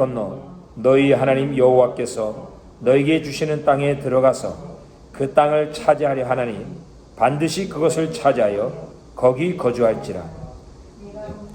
건너 너희 하나님 여호와께서 너에게 주시는 땅에 들어가서 그 땅을 차지하려 하나니 반드시 그것을 차지하여 거기 거주할지라.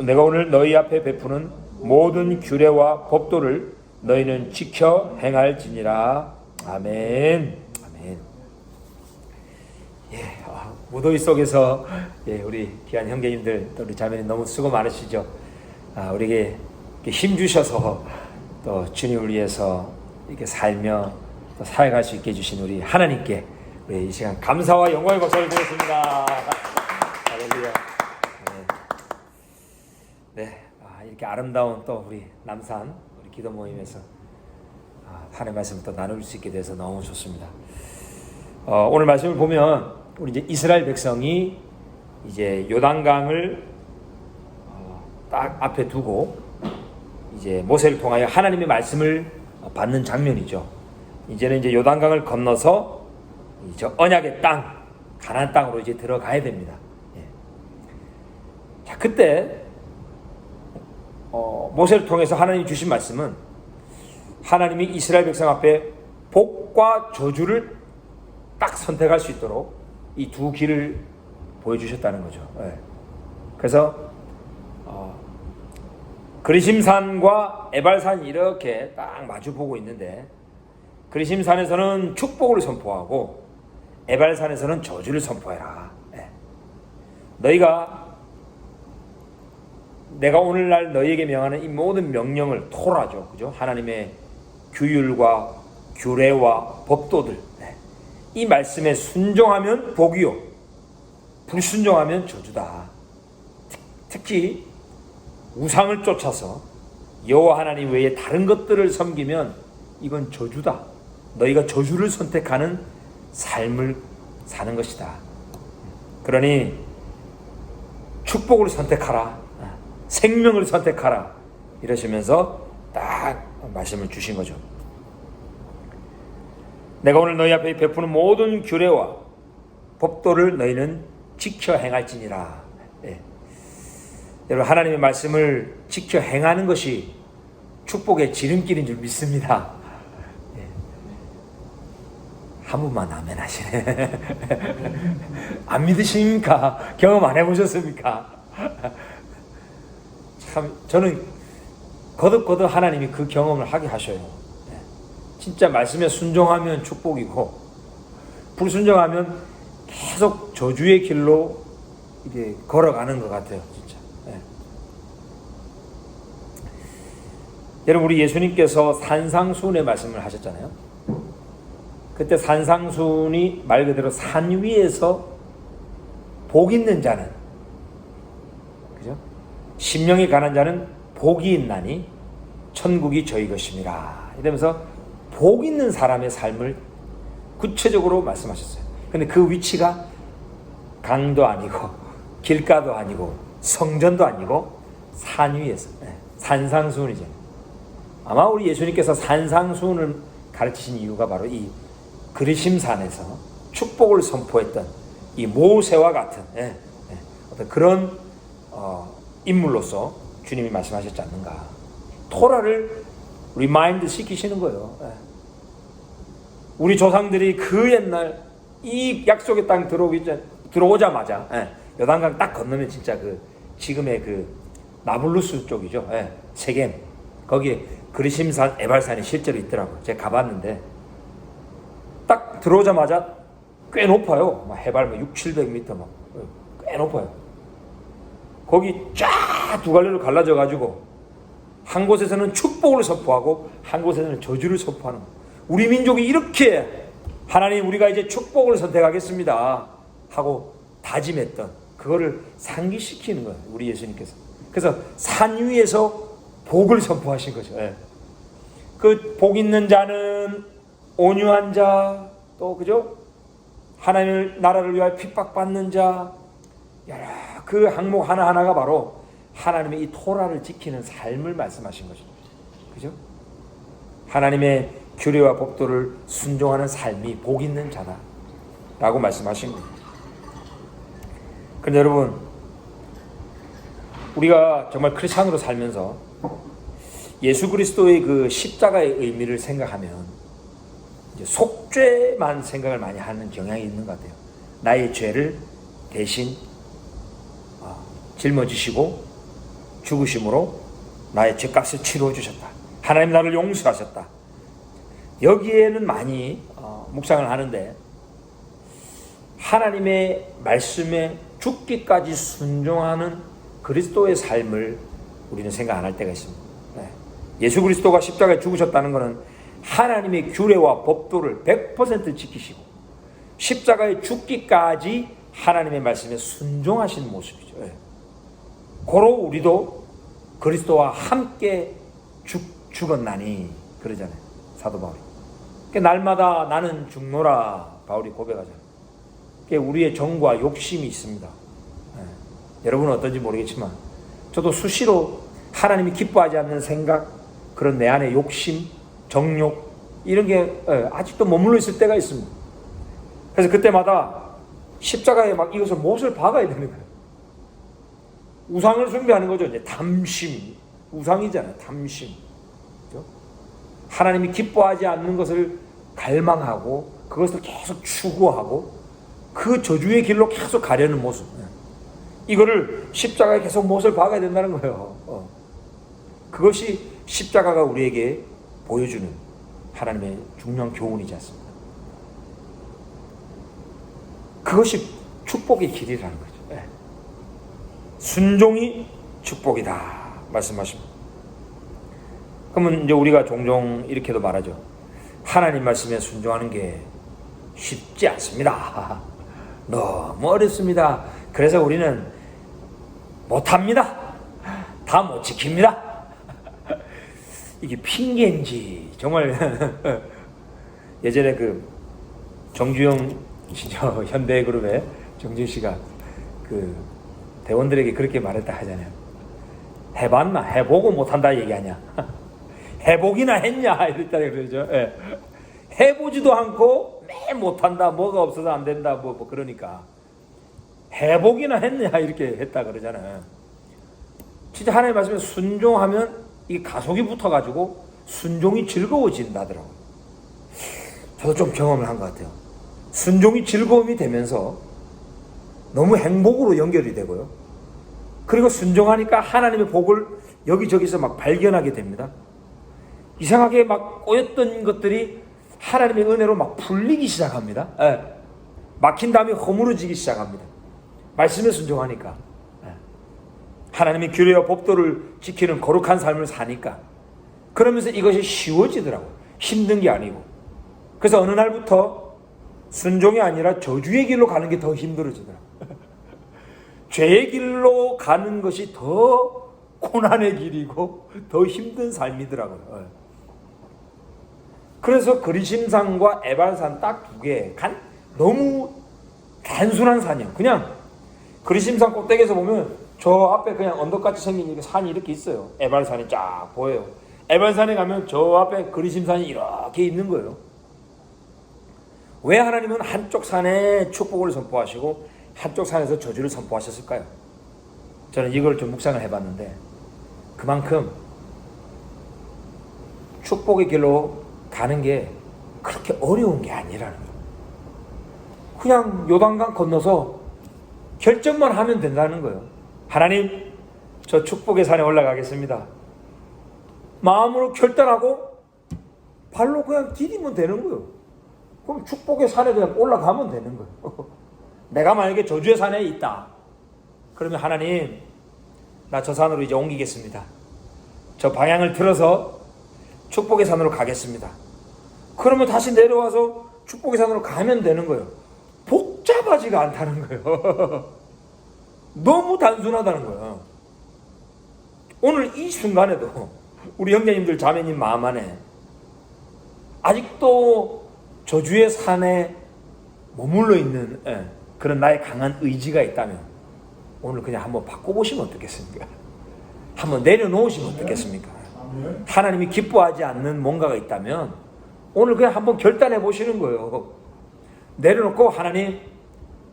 내가 오늘 너희 앞에 베푸는 모든 규례와 법도를 너희는 지켜 행할지니라. 아멘. 아멘. 예 아, 무더위 속에서 예, 우리 귀한 형제님들 또 우리 자매님 너무 수고 많으시죠? 아, 우리에게 힘 주셔서 또 주님을 위해서 이렇게 살며 또 사역할 수 있게 해주신 우리 하나님께 우리 이 시간 감사와 영광의 박수를 드렸습니다. 할렐루야. 네, 네 아, 이렇게 아름다운 또 우리 남산 우리 기도 모임에서 아, 하나님 말씀 또 나눌 수 있게 돼서 너무 좋습니다. 어, 오늘 말씀을 보면 우리 이제 이스라엘 백성이 이제 요단강을 어, 딱 앞에 두고 이제 모세를 통하여 하나님의 말씀을 받는 장면이죠. 이제는 이제 요단강을 건너서 저 언약의 땅, 가나안 땅으로 이제 들어가야 됩니다. 예. 자, 그때 어, 모세를 통해서 하나님이 주신 말씀은 하나님이 이스라엘 백성 앞에 복과 저주를 딱 선택할 수 있도록 이 두 길을 보여주셨다는 거죠. 예. 그래서 어, 그리심산과 에발산이 이렇게 딱 마주 보고 있는데 그리심산에서는 축복을 선포하고 에발산에서는 저주를 선포해라. 예. 너희가 내가 오늘날 너희에게 명하는 이 모든 명령을 토라죠. 그죠? 하나님의 규율과 규례와 법도들. 예. 이 말씀에 순종하면 복이요. 불순종하면 저주다. 특히 우상을 쫓아서 여호와 하나님 외에 다른 것들을 섬기면 이건 저주다. 너희가 저주를 선택하는 삶을 사는 것이다. 그러니 축복을 선택하라. 생명을 선택하라. 이러시면서 딱 말씀을 주신 거죠. 내가 오늘 너희 앞에 베푸는 모든 규례와 법도를 너희는 지켜 행할지니라. 예. 여러분 하나님의 말씀을 지켜 행하는 것이 축복의 지름길인 줄 믿습니다. 예. 한 분만 아멘 하시네. 안 믿으십니까? 경험 안 해보셨습니까? 참 저는 거듭거듭 하나님이 그 경험을 하게 하셔요. 예. 진짜 말씀에 순종하면 축복이고 불순종하면 계속 저주의 길로 이게 걸어가는 것 같아요. 진짜. 예. 여러분 우리 예수님께서 산상수훈의 말씀을 하셨잖아요. 그때 산상수훈이 말 그대로 산 위에서 복 있는 자는 그죠? 심령이 가난 자는 복이 있나니 천국이 저희 것임이라. 이러면서 복 있는 사람의 삶을 구체적으로 말씀하셨어요. 근데 그 위치가 강도 아니고 길가도 아니고 성전도 아니고 산 위에서 네, 산상수훈이죠. 아 마 우리 예수님께서 산상수훈을 가르치신 이유가 바로 이 그리심산에서 축복을 선포했던 이 모세와 같은 예, 예, 어떤 그런 어, 인물로서 주님이 말씀하셨지 않는가. 토라를 리마인드 시키시는 거예요. 예. 우리 조상들이 그 옛날 이 약속의 땅 들어오기 전 들어오자마자 예, 여단강 딱 건너면 진짜 그 지금의 그 나블루스 쪽이죠. 예, 세겜 거기에 그리심산 에발산이 실제로 있더라고요. 제가 가봤는데 딱 들어오자마자 꽤 높아요. 막 해발 뭐 6, 700m 막 꽤 높아요. 거기 쫙 두 갈래로 갈라져 가지고 한 곳에서는 축복을 선포하고 한 곳에서는 저주를 선포하는 우리 민족이 이렇게 하나님 우리가 이제 축복을 선택하겠습니다 하고 다짐했던 그거를 상기시키는 거예요. 우리 예수님께서. 그래서 산 위에서 복을 선포하신 거죠. 예. 그복 있는 자는 온유한 자, 또 그죠? 하나님의 나라를 위하여 핍박받는 자, 여러 그 항목 하나하나가 바로 하나님의 이 토라를 지키는 삶을 말씀하신 것입니다. 그죠? 하나님의 규례와 법도를 순종하는 삶이 복 있는 자다. 라고 말씀하신 겁니다. 그런데 여러분, 우리가 정말 크리스찬으로 살면서 예수 그리스도의 그 십자가의 의미를 생각하면 속죄만 생각을 많이 하는 경향이 있는 것 같아요. 나의 죄를 대신 어, 짊어지시고 죽으심으로 나의 죄값을 치루어 주셨다. 하나님 나를 용서하셨다. 여기에는 많이 어, 묵상을 하는데 하나님의 말씀에 죽기까지 순종하는 그리스도의 삶을 우리는 생각 안 할 때가 있습니다. 네. 예수 그리스도가 십자가에 죽으셨다는 것은 하나님의 규례와 법도를 100% 지키시고 십자가에 죽기까지 하나님의 말씀에 순종하신 모습이죠. 네. 고로 우리도 그리스도와 함께 죽, 죽었나니 그러잖아요. 사도 바울이. 그러니까 날마다 나는 죽노라 바울이 고백하잖아요. 그러니까 우리의 정과 욕심이 있습니다. 네. 여러분은 어떤지 모르겠지만 저도 수시로 하나님이 기뻐하지 않는 생각, 그런 내 안의 욕심, 정욕 이런 게 예, 아직도 머물러 있을 때가 있습니다. 그래서 그때마다 십자가에 막 이것을 못을 박아야 되는 거예요. 우상을 숭배하는 거죠. 이제 담심, 우상이잖아요. 담심. 그죠? 하나님이 기뻐하지 않는 것을 갈망하고 그것을 계속 추구하고 그 저주의 길로 계속 가려는 모습. 예. 이거를 십자가에 계속 못을 박아야 된다는 거예요. 어. 그것이 십자가가 우리에게 보여주는 하나님의 중요한 교훈이지 않습니까? 그것이 축복의 길이라는 거죠. 예. 순종이 축복이다 말씀하십니다. 그러면 이제 우리가 종종 이렇게도 말하죠. 하나님 말씀에 순종하는 게 쉽지 않습니다. 너무 어렵습니다. 그래서 우리는 못합니다. 다 못 지킵니다. 이게 핑계인지 정말 예전에 그 정주영 씨죠 현대그룹의 정준 씨가 그 대원들에게 그렇게 말했다 하잖아요. 해봤나 해보고 못한다 얘기하냐. 해보기나 했냐 이랬다 그러죠. 예. 해보지도 않고 매 못한다 뭐가 없어서 안 된다 뭐, 뭐 그러니까 해보기나 했냐 이렇게 했다 그러잖아요. 진짜 하나님 말씀에 순종하면 이 가속이 붙어가지고 순종이 즐거워진다더라고요. 저도 좀 경험을 한 것 같아요. 순종이 즐거움이 되면서 너무 행복으로 연결이 되고요. 그리고 순종하니까 하나님의 복을 여기저기서 막 발견하게 됩니다. 이상하게 막 꼬였던 것들이 하나님의 은혜로 막 풀리기 시작합니다. 예. 막힌 다음에 허물어지기 시작합니다. 말씀에 순종하니까. 예. 하나님의 규례와 법도를 지키는 거룩한 삶을 사니까. 그러면서 이것이 쉬워지더라고요. 힘든 게 아니고. 그래서 어느 날부터 순종이 아니라 저주의 길로 가는 게 더 힘들어지더라고요. 죄의 길로 가는 것이 더 고난의 길이고 더 힘든 삶이더라고요. 예. 그래서 그리심산과 에발산 딱 두 개. 간 너무 단순한 산이에요. 그냥 그리심산 꼭대기에서 보면 저 앞에 그냥 언덕같이 생긴 이렇게 산이 이렇게 있어요. 에발산이 쫙 보여요. 에발산에 가면 저 앞에 그리심산이 이렇게 있는 거예요. 왜 하나님은 한쪽 산에 축복을 선포하시고 한쪽 산에서 저주를 선포하셨을까요? 저는 이걸 좀 묵상을 해봤는데 그만큼 축복의 길로 가는 게 그렇게 어려운 게 아니라는 거예요. 그냥 요단강 건너서 결정만 하면 된다는 거예요. 하나님, 저 축복의 산에 올라가겠습니다. 마음으로 결단하고 발로 그냥 디디면 되는 거예요. 그럼 축복의 산에 그냥 올라가면 되는 거예요. 내가 만약에 저주의 산에 있다. 그러면 하나님, 나 저 산으로 이제 옮기겠습니다. 저 방향을 틀어서 축복의 산으로 가겠습니다. 그러면 다시 내려와서 축복의 산으로 가면 되는 거예요. 복잡하지가 않다는 거예요. 너무 단순하다는 거예요. 오늘 이 순간에도 우리 형제님들 자매님 마음 안에 아직도 저주의 산에 머물러 있는 예, 그런 나의 강한 의지가 있다면 오늘 그냥 한번 바꿔보시면 어떻겠습니까? 한번 내려놓으시면 어떻겠습니까? 하나님이 기뻐하지 않는 뭔가가 있다면 오늘 그냥 한번 결단해 보시는 거예요. 내려놓고 하나님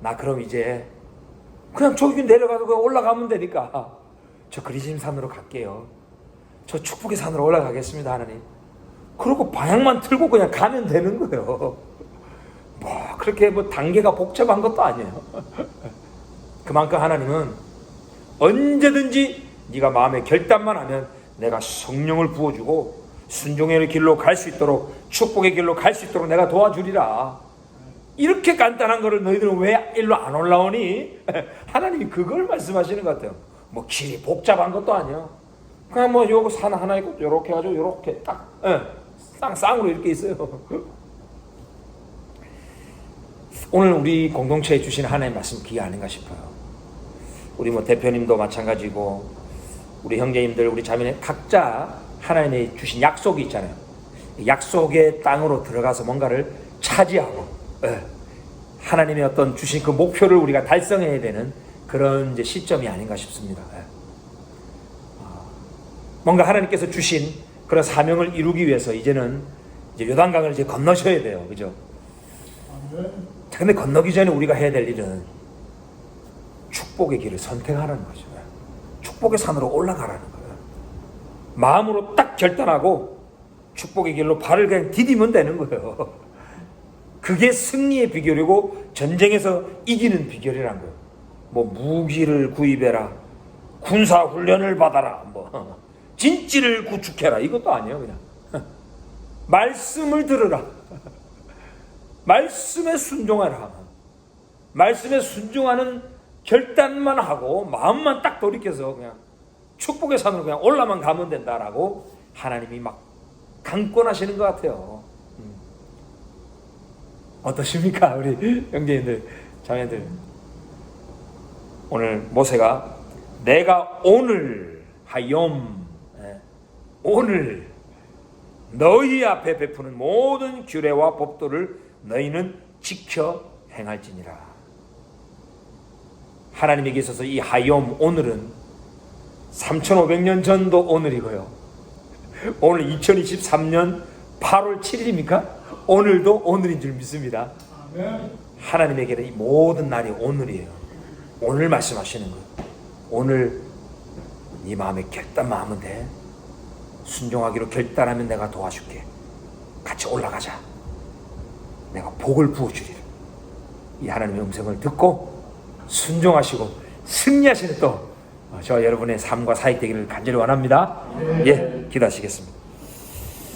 나 그럼 이제 그냥 저기 내려가서 그냥 올라가면 되니까 저 그리심 산으로 갈게요. 저 축복의 산으로 올라가겠습니다, 하나님. 그러고 방향만 틀고 그냥 가면 되는 거예요. 뭐 그렇게 뭐 단계가 복잡한 것도 아니에요. 그만큼 하나님은 언제든지 네가 마음의 결단만 하면 내가 성령을 부어주고 순종의 길로 갈 수 있도록 축복의 길로 갈 수 있도록 내가 도와주리라. 이렇게 간단한 거를 너희들은 왜 일로 안 올라오니? 하나님이 그걸 말씀하시는 것 같아요. 뭐 길이 복잡한 것도 아니야. 그냥 뭐 요거 산 하나 있고 요렇게 가지고 요렇게 딱 예, 쌍 쌍으로 이렇게 있어요. 오늘 우리 공동체에 주신 하나님의 말씀 그게 아닌가 싶어요. 우리 뭐 대표님도 마찬가지고 우리 형제님들 우리 자매님 각자 하나님이 주신 약속이 있잖아요. 약속의 땅으로 들어가서 뭔가를 차지하고 예, 하나님의 어떤 주신 그 목표를 우리가 달성해야 되는 그런 이제 시점이 아닌가 싶습니다. 예. 아, 뭔가 하나님께서 주신 그런 사명을 이루기 위해서 이제는 이제 요단강을 이제 건너셔야 돼요. 그죠? 자, 근데 건너기 전에 우리가 해야 될 일은 축복의 길을 선택하라는 거죠. 축복의 산으로 올라가라는 거예요. 마음으로 딱 결단하고 축복의 길로 발을 그냥 디디면 되는 거예요. 그게 승리의 비결이고 전쟁에서 이기는 비결이란 거예요. 뭐 무기를 구입해라, 군사 훈련을 받아라, 뭐 진지를 구축해라 이것도 아니에요 그냥 말씀을 들으라, 말씀에 순종하라, 말씀에 순종하는 결단만 하고 마음만 딱 돌이켜서 그냥 축복의 산으로 그냥 올라만 가면 된다라고 하나님이 막 강권하시는 것 같아요. 음. 어떠십니까, 우리 형제님들, 자매들? 오늘 모세가 내가 오늘 하염 예, 오늘 너희 앞에 베푸는 모든 규례와 법도를 너희는 지켜 행할지니라. 하나님에게 있어서 이 하염 오늘은 3,500년 전도 오늘이고요. 오늘 2023년 8월 7일입니까? 오늘도 오늘인 줄 믿습니다. 하나님에게는 이 모든 날이 오늘이에요. 오늘 말씀하시는 거예요. 오늘 네 마음에 결단만 하면 돼. 순종하기로 결단하면 내가 도와줄게. 같이 올라가자. 내가 복을 부어주리라. 이 하나님의 음성을 듣고 순종하시고 승리하시는 또 어, 저와 여러분의 삶과 사역 되기를 간절히 원합니다. 예, 기도하시겠습니다.